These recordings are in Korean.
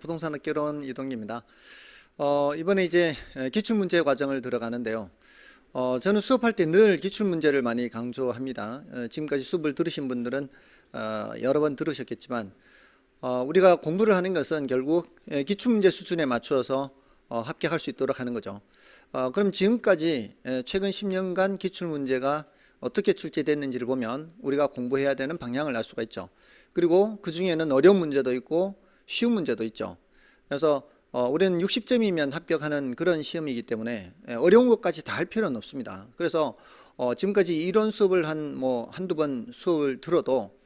부동산 업계론 이동기입니다. 어, 이번에 이제 기출 문제 과정을 들어가는데요. 어, 저는 수업할 때 늘 기출 문제를 많이 강조합니다. 어, 지금까지 수업을 들으신 분들은 어, 여러 번 들으셨겠지만 어, 우리가 공부를 하는 것은 결국 예, 기출 문제 수준에 맞추어서 어, 합격할 수 있도록 하는 거죠. 어, 그럼 지금까지 예, 최근 10년간 기출 문제가 어떻게 출제됐는지를 보면 우리가 공부해야 되는 방향을 알 수가 있죠. 그리고 그 중에는 어려운 문제도 있고 쉬운 문제도 있죠. 그래서 어, 우리는 60점이면 합격하는 그런 시험이기 때문에 예, 어려운 것까지 다 할 필요는 없습니다. 그래서 어, 지금까지 이론 수업을 한 뭐 한두 번 수업을 들어도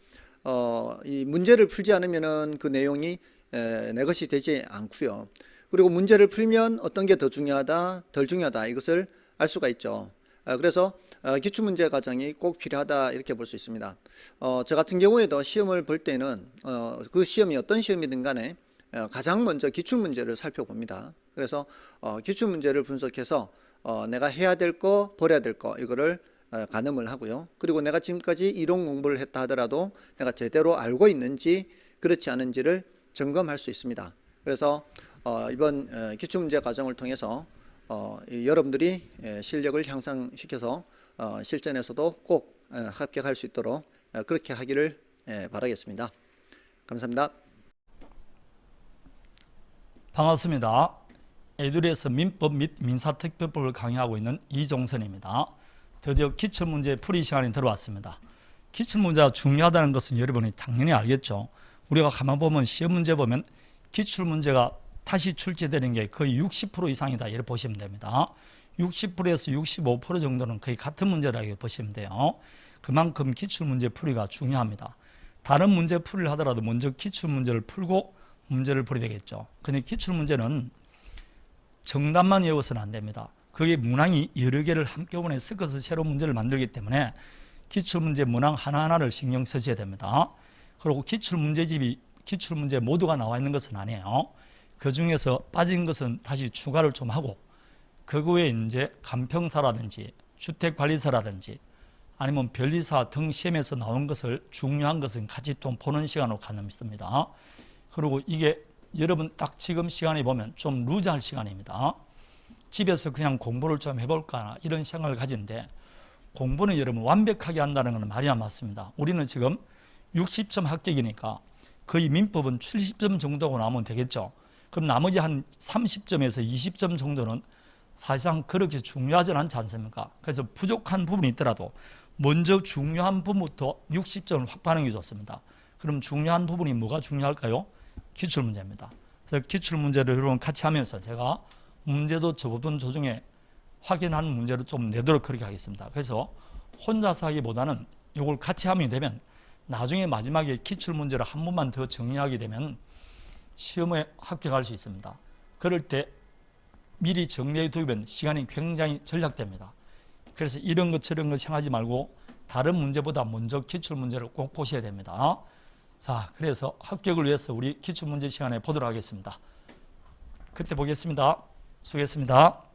어, 이 문제를 풀지 않으면은 그 내용이 에, 내 것이 되지 않고요. 그리고 문제를 풀면 어떤 게 더 중요하다, 덜 중요하다 이것을 알 수가 있죠. 아, 그래서 어, 기출 문제 과정이 꼭 필요하다 이렇게 볼 수 있습니다. 어, 저 같은 경우에도 시험을 볼 때는 어, 그 시험이 어떤 시험이든 간에 어, 가장 먼저 기출 문제를 살펴봅니다. 그래서 어, 기출 문제를 분석해서 어, 내가 해야 될 거, 버려야 될 거 이거를 어, 가늠을 하고요. 그리고 내가 지금까지 이론 공부를 했다 하더라도 내가 제대로 알고 있는지 그렇지 않은지를 점검할 수 있습니다. 그래서 어, 이번 어, 기출 문제 과정을 통해서 어, 이 여러분들이 예, 실력을 향상시켜서 어, 실전에서도 꼭 어, 합격할 수 있도록 어, 그렇게 하기를 예, 바라겠습니다. 감사합니다. 반갑습니다. 에듀리에서 민법 및 민사특별법을 강의하고 있는 이종선입니다. 드디어 기출문제 풀이 시간이 들어왔습니다. 기출문제가 중요하다는 것은 여러분이 당연히 알겠죠. 우리가 가만 보면 시험 문제 보면 기출문제가 다시 출제되는 게 거의 60% 이상이다 이렇게 보시면 됩니다. 60%에서 65% 정도는 거의 같은 문제라고 보시면 돼요. 그만큼 기출문제 풀이가 중요합니다. 다른 문제 풀이를 하더라도 먼저 기출문제를 풀고 문제를 풀어야 되겠죠. 근데 기출 문제는 정답만 외워서는 안 됩니다. 그게 문항이 여러 개를 한꺼번에 섞어서 새로운 문제를 만들기 때문에 기출 문제 문항 하나하나를 신경 쓰셔야 됩니다. 그리고 기출 문제집이 기출 문제 모두가 나와 있는 것은 아니에요. 그 중에서 빠진 것은 다시 추가를 좀 하고 그 외에 이제 간평사라든지 주택관리사라든지 아니면 변리사 등 시험에서 나온 것을 중요한 것은 같이 좀 보는 시간으로 가능합니다. 그리고 이게 여러분 딱 지금 시간에 보면 좀 루즈할 시간입니다. 집에서 그냥 공부를 좀 해볼까 이런 생각을 가진데 공부는 여러분 완벽하게 한다는 것은 말이 안 맞습니다. 우리는 지금 60점 합격이니까 거의 민법은 70점 정도고 나오면 되겠죠. 그럼 나머지 한 30점에서 20점 정도는 사실상 그렇게 중요하지 않지 않습니까? 그래서 부족한 부분이 있더라도 먼저 중요한 부분부터 60점을 확보하는 게 좋습니다. 그럼 중요한 부분이 뭐가 중요할까요? 기출 문제입니다. 그래서 기출 문제를 여러분 같이 하면서 제가 문제도 저 부분 조정에 확인하는 문제를 좀 내도록 그렇게 하겠습니다. 그래서 혼자서 하기보다는 이걸 같이 하면 되면 나중에 마지막에 기출 문제를 한 번만 더 정리하게 되면 시험에 합격할 수 있습니다. 그럴 때 미리 정리해 두면 시간이 굉장히 절약됩니다. 그래서 이런 것 저런 것 생각하지 말고 다른 문제보다 먼저 기출 문제를 꼭 보셔야 됩니다. 자, 그래서 합격을 위해서 우리 기출 문제 시간에 보도록 하겠습니다. 그때 보겠습니다. 수고했습니다.